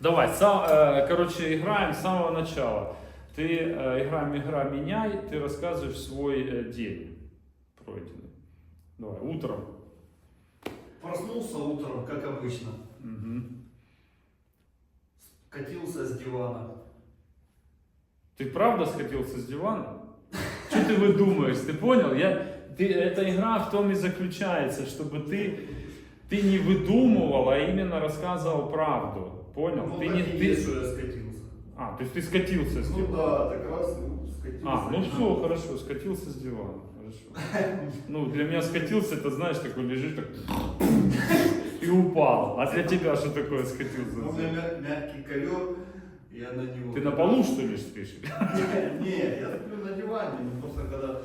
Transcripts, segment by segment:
Давай, са- э, короче, играем с самого начала. Ты э, играем игра меняй, ты рассказываешь свой э, день пройденный. Давай, утром. Проснулся утром, как обычно. Мгм. Катился с дивана. Ты правда скатился с дивана? Что ты выдумаешь? Ты понял? Я, ты, эта игра в том и заключается, чтобы ты, ты не выдумывал, а именно рассказывал правду. Понял? Ну, ты не, ты... есть, что я скатился. А, то есть ты скатился с Ну дивана. да, так раз ну, скатился. А, ну все, хорошо, скатился с дивана. Хорошо. Ну, для меня скатился, это знаешь, такой лежишь так и упал. А для тебя что такое скатился? Ну, У меня мя- мягкий ковер, я на него... Ты на полу что ли спишь? Не, не, я сплю на диване, ну, просто когда...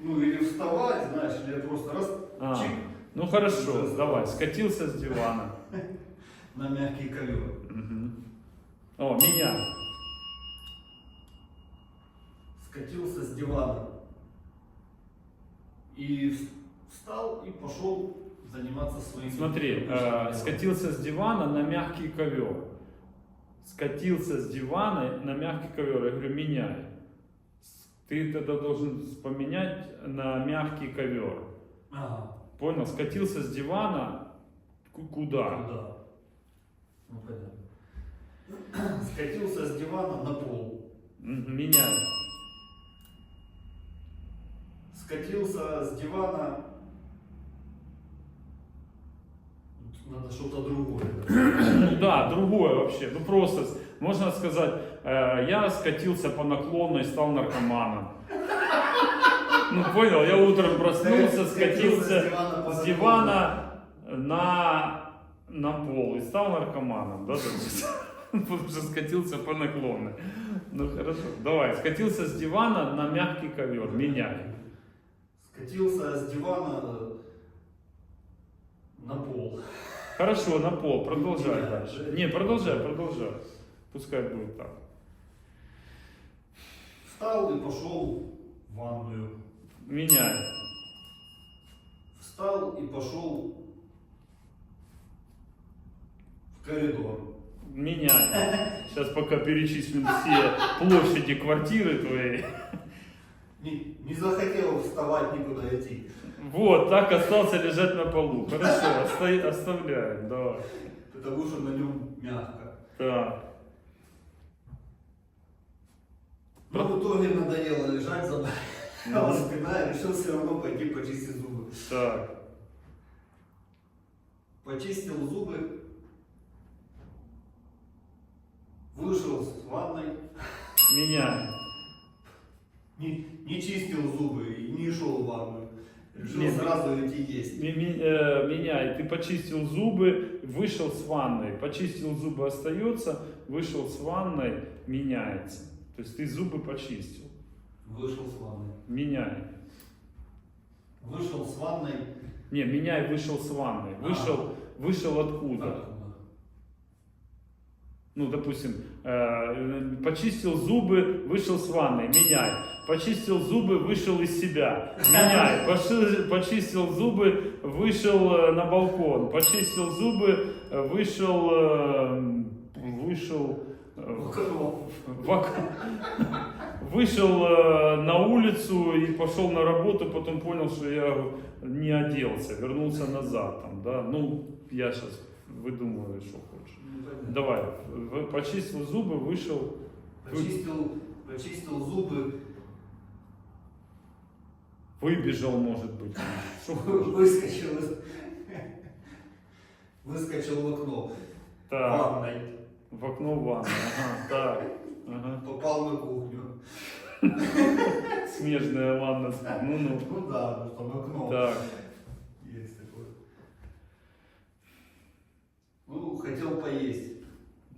Ну, или вставать, знаешь, или я просто раз, А, чик, ну хорошо, давай, скатился с дивана. на мягкий ковер. Мгм. О, меня. Скатился с дивана. И встал и пошел заниматься своими... Смотри, э, скатился с дивана на мягкий ковер. Скатился с дивана на мягкий ковер. Я говорю, меняй. Ты тогда должен поменять на мягкий ковер. Ага. Понял? Скатился с дивана ку- куда? Куда? Ну, понятно. Скатился с дивана на пол. Мгм, Меняй. Скатился с дивана. Надо что-то другое. Ну да, другое вообще. Ну просто, можно сказать, э, я скатился по наклону и стал наркоманом. Ну понял, я утром проснулся, скатился с дивана на, на пол и стал наркоманом, да? Потому что скатился по наклону. Ну хорошо, давай, скатился с дивана на мягкий ковер, меняй. Скатился с дивана э, на пол. Хорошо, на пол, продолжай Меняй, дальше. да? Не, продолжай, продолжай. Пускай будет так. Встал и пошел в ванную. Меняй. Встал и пошел в коридор. Меняй. Сейчас пока перечислим все площади квартиры твоей. Не, не захотел вставать никуда идти. Вот, так остался лежать на полу. Хорошо, оста- оставляем, давай. Потому что на нем мягко. Так. Но в итоге надоело лежать, заболела Мгм. спина, и решил все равно пойти почистить зубы. Так. Почистил зубы, вышел с ванной, Меняй. не, не чистил зубы и не шел в ванную. Решил Нет. сразу идти есть. Ми- ми- э, Меняй. Ты почистил зубы, вышел с ванной. Почистил зубы, остается. Вышел с ванной, меняется. То есть ты зубы почистил. Вышел с ванной. Меняй. Вышел с ванной. Не, меняй, вышел с ванной. Вышел, вышел откуда? Ну, допустим, э, почистил зубы, вышел с ванной, меняй. Почистил зубы, вышел из себя, меняй. Поши- почистил зубы, вышел э, на балкон. Почистил зубы, э, вышел, э, вышел, э, вышел э, на улицу и пошел на работу, потом понял, что я не оделся, вернулся назад. Там, да? Ну, я сейчас выдумываю, что хочешь. Ну. Давай, почистил зубы, вышел. Почистил, почистил зубы, Выбежал, может быть. Выскочил, из- выскочил в окно. Так, Ванной. в окно ванны. Ага, так. Ага. Попал на кухню. Смежная ванна. Ну-ну. Ну да, ну там окно. Так. Есть такое. Ну, хотел поесть.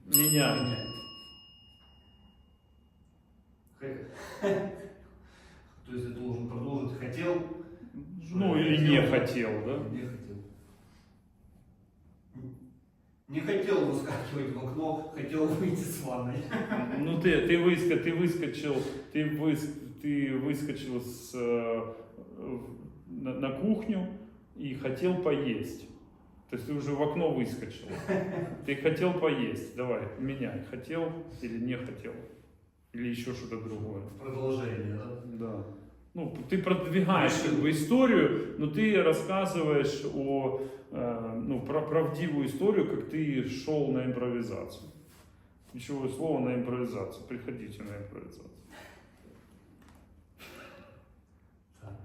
Меня. Х- То есть я должен продолжить. Хотел. Ну или не хотел, да? Не хотел. Не хотел выскакивать в окно, хотел выйти с ванной. Ну ты, ты, выска, ты выскочил, ты, выс, ты выскочил с, э, на, на кухню и хотел поесть. То есть ты уже в окно выскочил. Ты хотел поесть. Давай, меняй. Хотел или не хотел? Или еще что-то другое? Продолжение, да? Да. Ну, ты продвигаешь как бы историю, но ты рассказываешь о, э, ну, про правдивую историю, как ты шел на импровизацию. Ключевое слово на импровизацию. Приходите на импровизацию. Так.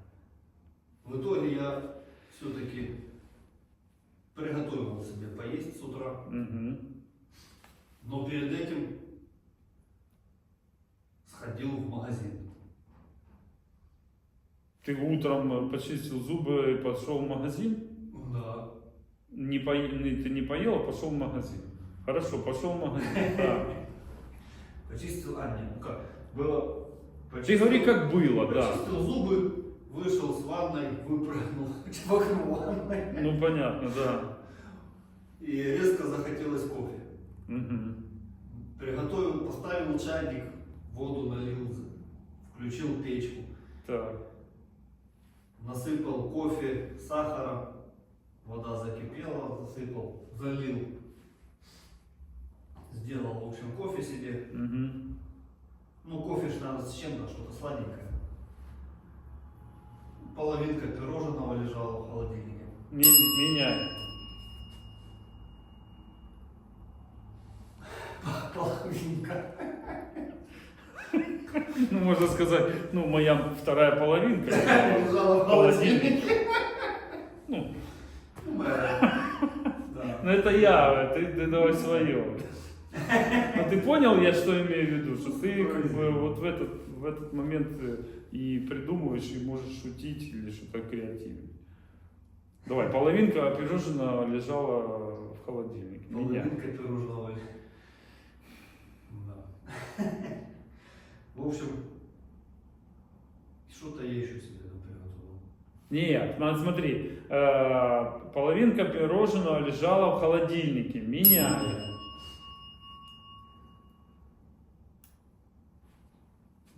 В итоге я все-таки приготовил себе поесть с утра, Мгм. но перед этим сходил в магазин. Ты утром почистил зубы и пошел в магазин? Да. Не по... Ты не поел, а пошел в магазин. Хорошо, пошел в магазин. Почистил, а нет, ну как, было... Ты говори, как было, да. Почистил зубы, вышел с ванной, выпрыгнул в окно ванной. Ну понятно, да. И резко захотелось кофе. Мгм. Приготовил, поставил чайник, воду налил, включил печку, Так. насыпал кофе, сахара, вода закипела, засыпал, залил. Сделал, в общем, кофе себе. Мгм. Ну, кофе ж надо с чем-то, что-то сладенькое. Половинка пирожного лежала в холодильнике. Меняй. Половинка. Ну, можно сказать, ну, моя вторая половинка. Лежала в холодильнике. Ну, Да. ну это я, ты, ты давай свое. Но ты понял, я что имею в виду? Что ты как бы вот в этот, в этот момент э, и придумываешь, и можешь шутить или что-то креативить. Давай, половинка пирожного лежала в холодильнике. Половинка пирожного. Да. В общем, что-то я еще себе приготовил. Нет, надо смотри, э, половинка пирожного лежала в холодильнике. Меняй.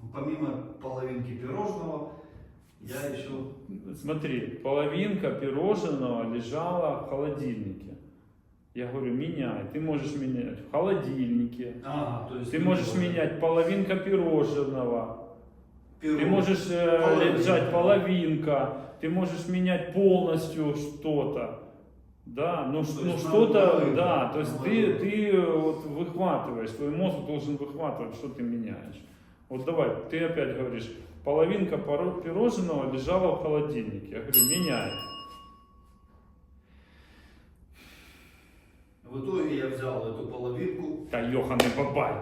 Ну, Помимо половинки пирожного, я еще... Смотри, половинка пирожного лежала в холодильнике. Я говорю, меняй. Ты можешь менять в холодильнике. Ага, то есть... Ты можешь менять половинка пирожного. пирог. Ты можешь э, Половинка. лежать половинка. Ты можешь менять полностью что-то. Да, ну, То ну что-то, да, то есть ты, ты вот выхватываешь, твой мозг должен выхватывать, что ты меняешь. Вот давай, ты опять говоришь, половинка пирожного лежала в холодильнике. Я говорю, меняй. В итоге я взял эту половинку, Да ёханый бабай.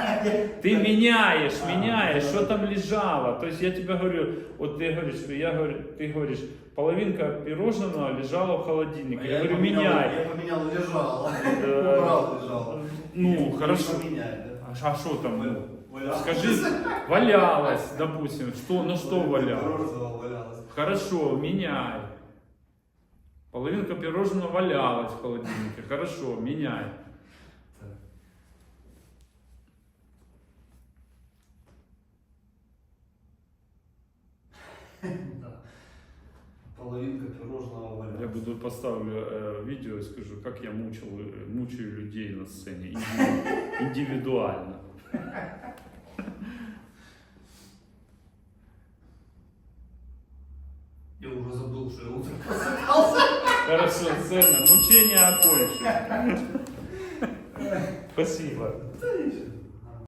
Ты меняешь, А, меняешь, что там лежало. То есть я тебе говорю, вот ты говоришь, я говорю, ты говоришь, половинка пирожного лежала в холодильнике. а Я говорю, поменял- меняй. Я поменял лежало. Э, Убрал лежало. Ну, хорошо. Да? А что там? Скажи, валялось, допустим, что, на что валялось. Хорошо, меняй. Половинка пирожного валялась в холодильнике. Хорошо, меняй. Половинка пирожного валялась. Я буду поставлю э, видео и скажу, как я мучил, э, мучаю людей на сцене Индиви- индивидуально. Я уже забыл, что я утром Хорошо, сцена, мучение окончено. Спасибо.